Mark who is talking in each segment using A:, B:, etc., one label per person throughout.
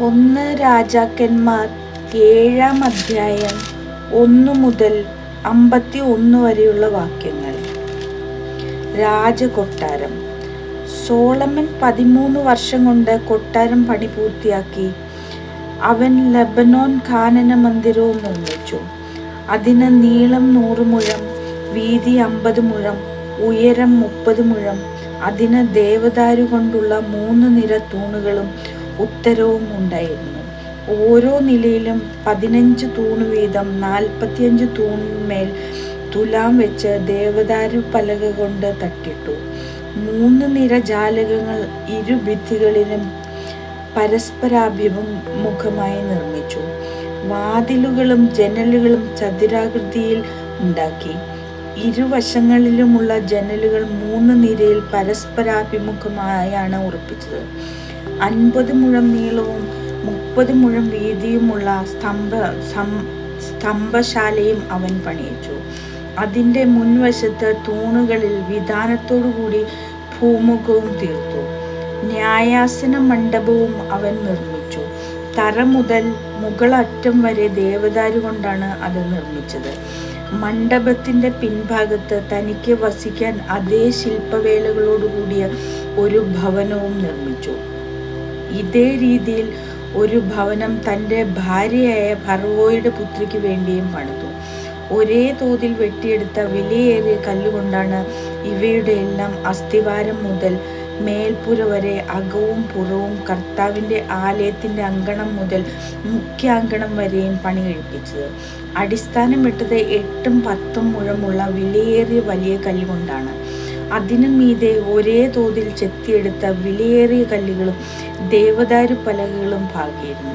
A: ഒന്ന് രാജാക്കന്മാർ ഏഴാം അധ്യായം ഒന്ന് മുതൽ അമ്പത്തി ഒന്ന് വരെയുള്ള വാക്യങ്ങൾ. രാജകൊട്ടാരം. സോളമൻ പതിമൂന്ന് വർഷം കൊണ്ട് കൊട്ടാരം പണി പൂർത്തിയാക്കി അവൻ ലബനോൻ ഖാനന മന്ദിരവും നിർമ്മിച്ചു. അതിന് നീളം നൂറ് മുഴം വീതി അമ്പത് മുഴം ഉയരം മുപ്പത് മുഴം അതിന് ദേവദാരു കൊണ്ടുള്ള മൂന്ന് നിര തൂണുകളും ഉത്തരവും ഉണ്ടായിരുന്നു. ഓരോ നിലയിലും പതിനഞ്ച് തൂണ് വീതം നാൽപ്പത്തിയഞ്ച് തൂണിന്മേൽ തുലാം വെച്ച് ദേവദാരു പലക കൊണ്ട് തട്ടിട്ടു. മൂന്ന് നിര ജാലകങ്ങൾ ഇരു ഭിത്തികളിലും പരസ്പരാഭിമുഖമായി നിർമ്മിച്ചു. വാതിലുകളും ജനലുകളും ചതുരാകൃതിയിൽ ഉണ്ടാക്കി. ഇരുവശങ്ങളിലുമുള്ള ജനലുകൾ മൂന്ന് നിരയിൽ പരസ്പരാഭിമുഖമായാണ് ഉറപ്പിച്ചത്. അൻപത് മുഴം നീളവും മുപ്പത് മുഴം വീതിയുമുള്ള സ്തംഭ സ്തംഭശാലയും അവൻ പണിയിച്ചു. അതിന്റെ മുൻവശത്ത് തൂണുകളിൽ വിധാനത്തോടുകൂടി ഭൂമുഖവും തീർത്തു. ന്യായാസന മണ്ഡപവും അവൻ നിർമ്മിച്ചു. തറ മുതൽ മുകളറ്റം വരെ ദേവദാരു കൊണ്ടാണ് അത് നിർമ്മിച്ചത്. മണ്ഡപത്തിന്റെ പിൻഭാഗത്ത് തനിക്ക് വസിക്കാൻ അതേ ശില്പവേലകളോടുകൂടിയ ഒരു ഭവനവും നിർമ്മിച്ചു. ഇതേ രീതിയിൽ ഒരു ഭവനം തന്റെ ഭാര്യയായ ഫർവോയുടെ പുത്രിക്ക് വേണ്ടിയും പണിതു. ഒരേ തോതിൽ വെട്ടിയെടുത്ത വിലയേറിയ കല്ലുകൊണ്ടാണ് ഇവയുടെ എല്ലാം അസ്ഥിവാരം മുതൽ മേൽപ്പുര വരെ അകവും പുറവും കർത്താവിന്റെ ആലയത്തിന്റെ അങ്കണം മുതൽ മുഖ്യാങ്കണം വരെയും പണി കഴിപ്പിച്ചത്. അടിസ്ഥാനം ഇട്ടത് എട്ടും പത്തും മുഴമുള്ള വിലയേറിയ വലിയ കല്ലുകൊണ്ടാണ്. അതിനു മീതെ ഒരേ തോതിൽ ചെത്തിയെടുത്ത വിലയേറിയ കല്ലുകളും ദേവദാരു പലകകളും ഭാഗിയിരുന്നു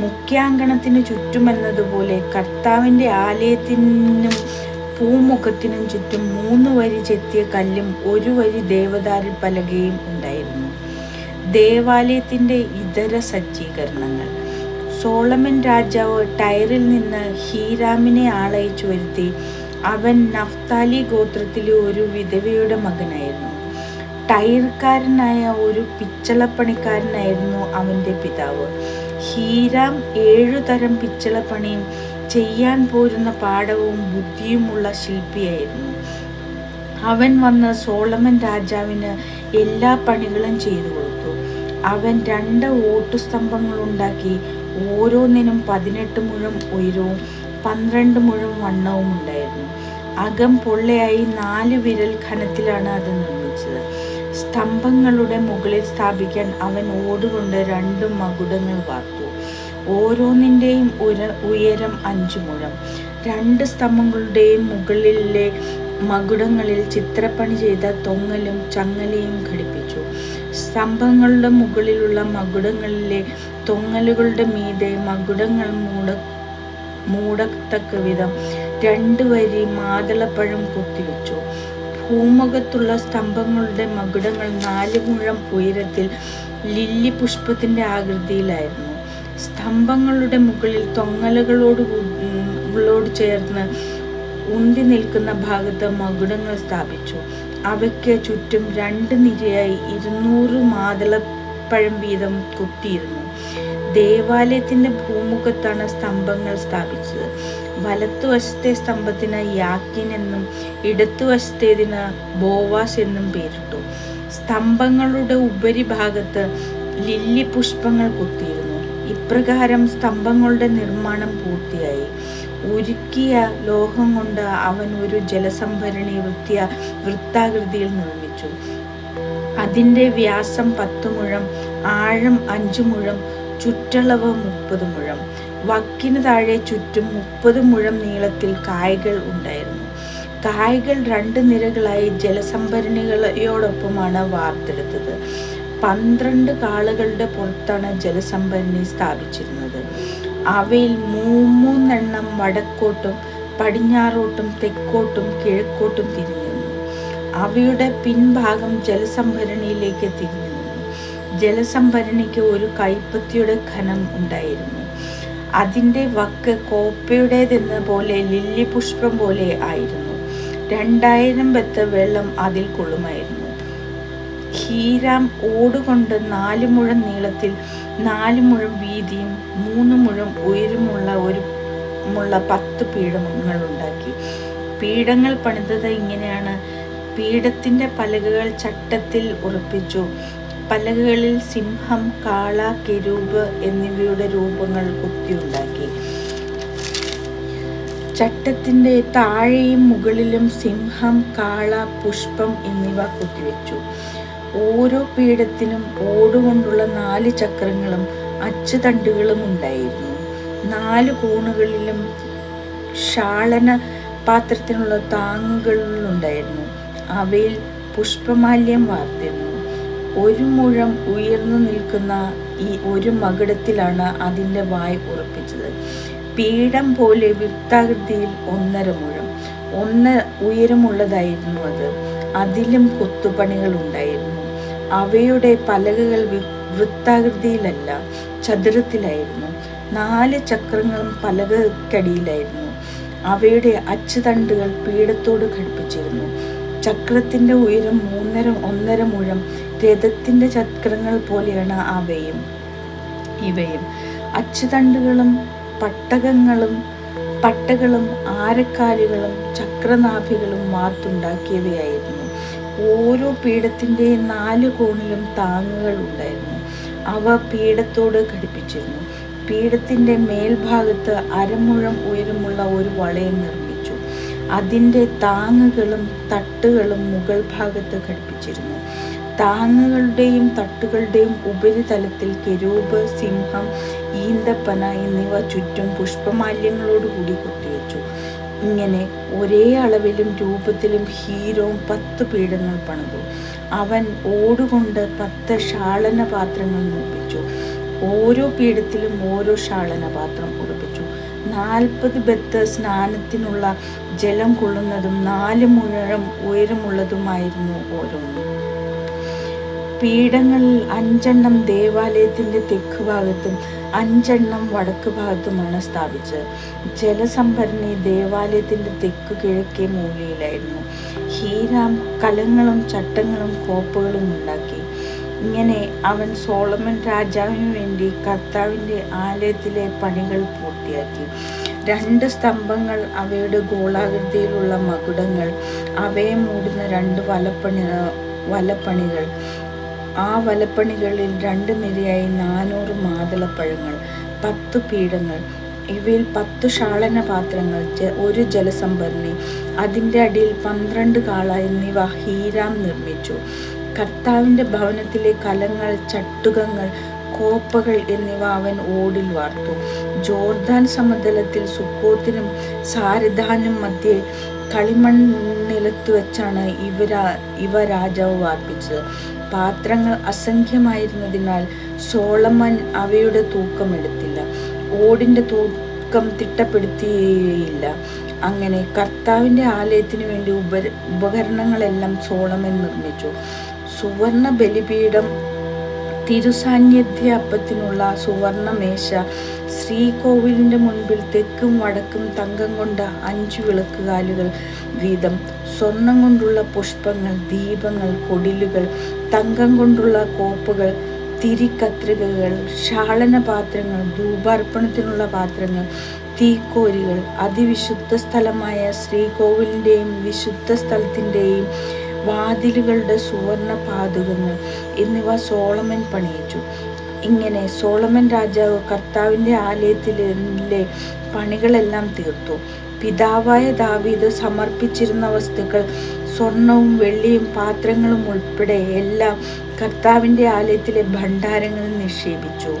A: മുഖ്യാങ്കണത്തിന് ചുറ്റുമെന്നതുപോലെ കർത്താവിന്റെ ആലയത്തിനും പൂമുഖത്തിനും ചുറ്റും മൂന്ന് വരി ചെത്തിയ കല്ലും ഒരു വരി ദേവദാരു പലകയും ഉണ്ടായിരുന്നു. ദേവാലയത്തിന്റെ ഇതര സജ്ജീകരണങ്ങൾ. സോളമൻ രാജാവ് ടയറിൽ നിന്ന് ഹീരാമിനെ ആളയച്ചു വരുത്തി അവൻ നഫ്താലി ഗോത്രത്തിലെ ഒരു വിധവയുടെ മകനായിരുന്നു. ടയർക്കാരനായ ഒരു പിച്ചളപ്പണിക്കാരനായിരുന്നു അവന്റെ പിതാവ്. ഹീരാം ഏഴു തരം പിച്ചളപ്പണിയും ചെയ്യാൻ പോരുന്ന പാടവും ബുദ്ധിയുമുള്ള ശില്പിയായിരുന്നു. അവൻ വന്ന് സോളമൻ രാജാവിന് എല്ലാ പണികളും ചെയ്തു കൊടുത്തു. അവൻ രണ്ട് ഓട്ടുസ്തംഭങ്ങളുണ്ടാക്കി ഓരോന്നിനും പതിനെട്ട് മുഴം ഉയരവും പന്ത്രണ്ട് മുഴം വണ്ണവും ഉണ്ടായിരുന്നു. അകം പൊള്ളയായി നാല് വിരൽ ഖനത്തിലാണ് അത് നിർമ്മിച്ചത്. സ്തംഭങ്ങളുടെ മുകളിൽ സ്ഥാപിക്കാൻ അവൻ ഓടുകൊണ്ട് രണ്ട് മകുടങ്ങൾ വാർത്തു. ഓരോന്നിന്റെയും ഉര ഉയരം അഞ്ചു മുഴം. രണ്ട് സ്തംഭങ്ങളുടെയും മുകളിലെ മകുടങ്ങളിൽ ചിത്രപ്പണി ചെയ്ത തൊങ്ങലും ചങ്ങലയും ഘടിപ്പിച്ചു. സ്തംഭങ്ങളുടെ മുകളിലുള്ള മകുടങ്ങളിലെ തൊങ്ങലുകളുടെ മീതെ മകുടങ്ങൾ മൂട മൂടത്തക്ക വിധം രണ്ട് വരി മാതളപ്പഴം കുത്തിവെച്ചു. ഭൂമുഖത്തുള്ള സ്തംഭങ്ങളുടെ മകുടങ്ങൾ നാല് മുഴം ഉയരത്തിൽ ലില്ലി പുഷ്പത്തിന്റെ ആകൃതിയിലായിരുന്നു. സ്തംഭങ്ങളുടെ മുകളിൽ തൊങ്ങലുകളോട് ഉള്ളോട് ചേർന്ന് ഉന്തി നിൽക്കുന്ന ഭാഗത്ത് മകുടങ്ങൾ സ്ഥാപിച്ചു. അവയ്ക്ക് ചുറ്റും രണ്ട് നിരയായി ഇരുന്നൂറ് മാതളപ്പഴം വീതം കുത്തിയിരുന്നു. ദേവാലയത്തിന്റെ ഭൂമുഖത്താണ് സ്തംഭങ്ങൾ സ്ഥാപിച്ചത്. വലത്തുവശത്തെ സ്തംഭത്തിന് യാക്കിൻ എന്നും ഇടത്തുവശത്തേതിന് ബോവാസ് എന്നും പേരിട്ടു. സ്തംഭങ്ങളുടെ ഉപരിഭാഗത്ത് ലില്ലി പുഷ്പങ്ങൾ കുത്തിയിരുന്നു. ഇപ്രകാരം സ്തംഭങ്ങളുടെ നിർമ്മാണം പൂർത്തിയായി. ഉരുക്കിയ ലോഹം കൊണ്ട് അവൻ ഒരു ജലസംഭരണി വൃത്തിയ വൃത്താകൃതിയിൽ നിർമ്മിച്ചു. അതിന്റെ വ്യാസം പത്തു മുഴം ആഴം അഞ്ചു മുഴം ചുറ്റളവ് മുപ്പത് മുഴം. വക്കിന് താഴെ ചുറ്റും മുപ്പത് മുഴം നീളത്തിൽ കായകൾ ഉണ്ടായിരുന്നു. കായകൾ രണ്ട് നിരകളായി ജലസംഭരണികളോടൊപ്പമാണ് വാർത്തെടുത്തത്. പന്ത്രണ്ട് കാളുകളുടെ പുറത്താണ് ജലസംഭരണി സ്ഥാപിച്ചിരുന്നത്. അവയിൽ മൂന്നെണ്ണം വടക്കോട്ടും പടിഞ്ഞാറോട്ടും തെക്കോട്ടും കിഴക്കോട്ടും തിരിഞ്ഞിരുന്നു. അവയുടെ പിൻഭാഗം ജലസംഭരണിയിലേക്ക് തിരിഞ്ഞു. ജലസംഭരണിക്ക് ഒരു കൈപ്പത്തിയുടെ ഖനം ഉണ്ടായിരുന്നു. അതിന്റെ വക്ക് കോപ്പയുടേതെന്ന പോലെ ലില്ലി പുഷ്പം പോലെ ആയിരുന്നു. രണ്ടായിരം ബത്ത് വെള്ളം അതിൽ കൊള്ളുമായിരുന്നു. ഹീരാം ഓടുകൊണ്ട് നാല് മുഴം നീളത്തിൽ നാല് മുഴം വീതിയും മൂന്ന് മുഴം ഉയരമുള്ള ഒരു മുള്ള പത്ത് പീഠങ്ങൾ ഉണ്ടാക്കി. പീഠങ്ങൾ പണിതത് ഇങ്ങനെയാണ്. പീഠത്തിന്റെ പലകകൾ ചട്ടത്തിൽ ഉറപ്പിച്ചു. പലകകളിൽ സിംഹം കാള കെരൂബ് എന്നിവയുടെ രൂപങ്ങൾ കുത്തിയുണ്ടാക്കി. ചട്ടത്തിന്റെ താഴെയും മുകളിലും സിംഹം കാള പുഷ്പം എന്നിവ കുത്തിവെച്ചു. ഓരോ പീഠത്തിനും ഓടുകൊണ്ടുള്ള നാല് ചക്രങ്ങളും അച്ചുതണ്ടുകളും ഉണ്ടായിരുന്നു. നാല് കോണുകളിലും ഷാളന പാത്രത്തിനുള്ള താങ്ങുകളുണ്ടായിരുന്നു അവയിൽ പുഷ്പമാല്യം വാർത്തിരുന്നു. ഒരു മുഴം ഉയർന്നു നിൽക്കുന്ന ഈ ഒരു മകുടത്തിലാണ് അതിന്റെ വായ് ഉറപ്പിച്ചത്. പീഠം പോലെ വൃത്താകൃതിയിൽ ഒന്നര മുഴം. ഒന്ന് ഉയരമുള്ളതായിരുന്നു അത്. അതിലും കൊത്തുപണികൾ ഉണ്ടായിരുന്നു. അവയുടെ പലകകൾ വൃത്താകൃതിയിലല്ല ചതുരത്തിലായിരുന്നു. നാല് ചക്രങ്ങളും പലകക്കടിയിലായിരുന്നു. അവയുടെ അച്ചുതണ്ടുകൾ പീഠത്തോട് ഘടിപ്പിച്ചിരുന്നു. ചക്രത്തിന്റെ ഉയരം മൂന്നര ഒന്നര മുഴം രഥത്തിന്റെ ചക്രങ്ങൾ പോലെയാണ് അവയും. ഇവയും അച്ചുതണ്ടുകളും പട്ടകങ്ങളും പട്ടകളും ആരക്കാലുകളും ചക്രനാഭികളും വാർത്തുണ്ടാക്കിയവയായിരുന്നു. ഓരോ പീഠത്തിന്റെയും നാല് കോണിലും താങ്ങുകൾ ഉണ്ടായിരുന്നു. അവ പീഠത്തോട് ഘടിപ്പിച്ചിരുന്നു. പീഠത്തിന്റെ മേൽഭാഗത്ത് അരമുഴം ഉയരമുള്ള ഒരു വളയം നിർമ്മിച്ചു. അതിന്റെ താങ്ങുകളും തട്ടുകളും മുകൾ ഭാഗത്ത് ഘടിപ്പിച്ചിരുന്നു. താങ്ങുകളുടെയും തട്ടുകളുടെയും ഉപരിതലത്തിൽ കെരൂപ് സിംഹം ഈന്തപ്പന എന്നിവ ചുറ്റും പുഷ്പമാല്യങ്ങളോടുകൂടി കൊത്തിവെച്ചു. ഇങ്ങനെ ഒരേ അളവിലും രൂപത്തിലും ഹീരോം പത്ത് പീഠങ്ങൾ പണിതു. അവൻ ഓടുകൊണ്ട് പത്ത് ഷാളന പാത്രങ്ങൾ നിർമ്മിച്ചു. ഓരോ പീഠത്തിലും ഓരോ ഷാളന പാത്രം ഉറപ്പിച്ചു നാൽപ്പത് ബത്ത് സ്നാനത്തിനുള്ള ജലം കൊള്ളുന്നതും നാല് മുഴം ഉയരമുള്ളതുമായിരുന്നു ഓരോന്നും. പീഠങ്ങളിൽ അഞ്ചെണ്ണം ദേവാലയത്തിന്റെ തെക്ക് ഭാഗത്തും അഞ്ചെണ്ണം വടക്ക് ഭാഗത്തുമാണ് സ്ഥാപിച്ചത്. ജലസംഭരണി ദേവാലയത്തിന്റെ തെക്ക് കിഴക്കേ മൂലയിലായിരുന്നു. ഹീരാം കലങ്ങളും ചട്ടങ്ങളും കോപ്പുകളും ഉണ്ടാക്കി. ഇങ്ങനെ അവൻ സോളമൻ രാജാവിന് വേണ്ടി കർത്താവിന്റെ ആലയത്തിലെ പണികൾ പൂർത്തിയാക്കി. രണ്ട് സ്തംഭങ്ങൾ അവയുടെ ഗോളാകൃതിയിലുള്ള മകുടങ്ങൾ അവയെ മൂടുന്ന രണ്ട് വലപ്പണി വലപ്പണികൾ. ആ വലപ്പണികളിൽ രണ്ട് നിരയായി നാനൂറ് മാതളപ്പഴങ്ങൾ പത്ത് പീഠങ്ങൾ ഇവയിൽ പത്ത് ഷാളന പാത്രങ്ങൾ ഒരു ജലസംഭരണി അതിന്റെ അടിയിൽ പന്ത്രണ്ട് കാള എന്നിവ ഹീരാം നിർമ്മിച്ചു. കർത്താവിന്റെ ഭവനത്തിലെ കലങ്ങൾ ചട്ടുകങ്ങൾ കോപ്പകൾ എന്നിവ അവൻ ഓടിൽ വാർത്തു. ജോർദാൻ സമതലത്തിൽ സുക്കോത്തിനും സാരിധാനും മധ്യേ കളിമൺ നിലത്ത് വെച്ചാണ് ഇവരാ ഇവ രാജാവ് വാർപ്പിച്ചത്. പാത്രങ്ങൾ അസംഖ്യമായിരുന്നതിനാൽ സോളമൻ അവയുടെ തൂക്കം എടുത്തില്ല. ഓടിന്റെ തൂക്കം തിട്ടപ്പെടുത്തിയില്ല അങ്ങനെ കർത്താവിന്റെ ആലയത്തിന് വേണ്ടി ഉപ ഉപകരണങ്ങളെല്ലാം സോളമൻ നിർമ്മിച്ചു. സുവർണ ബലിപീഠം തിരുസാന്നിധ്യ അപ്പത്തിനുള്ള സുവർണമേശ ശ്രീകോവിലിന്റെ മുൻപിൽ തെക്കും വടക്കും തങ്കം കൊണ്ട അഞ്ചു വിളക്കുകാലുകൾ വീതം സ്വർണം കൊണ്ടുള്ള പുഷ്പങ്ങൾ ദീപങ്ങൾ കൊടിലുകൾ തങ്കം കൊണ്ടുള്ള കോപ്പുകൾ തിരിക്കത്രികകൾ ശാളന പാത്രങ്ങൾ ധൂപാർപ്പണത്തിനുള്ള പാത്രങ്ങൾ തീക്കോരികൾ അതിവിശുദ്ധ സ്ഥലമായ ശ്രീകോവിലിന്റെയും വിശുദ്ധ സ്ഥലത്തിന്റെയും വാതിലുകളുടെ സുവർണ പാതുകങ്ങൾ എന്നിവ സോളമൻ പണിയിച്ചു. ഇങ്ങനെ സോളമൻ രാജാവ് കർത്താവിന്റെ ആലയത്തിലെ പണികളെല്ലാം തീർത്തു. പിതാവായ ദാവീദ് സമർപ്പിച്ചിരുന്ന വസ്തുക്കൾ സ്വർണവും വെള്ളിയും പാത്രങ്ങളും ഉൾപ്പെടെ എല്ലാം കർത്താവിന്റെ ആലയത്തിലെ ഭണ്ഡാരങ്ങളിൽ നിക്ഷേപിച്ചു.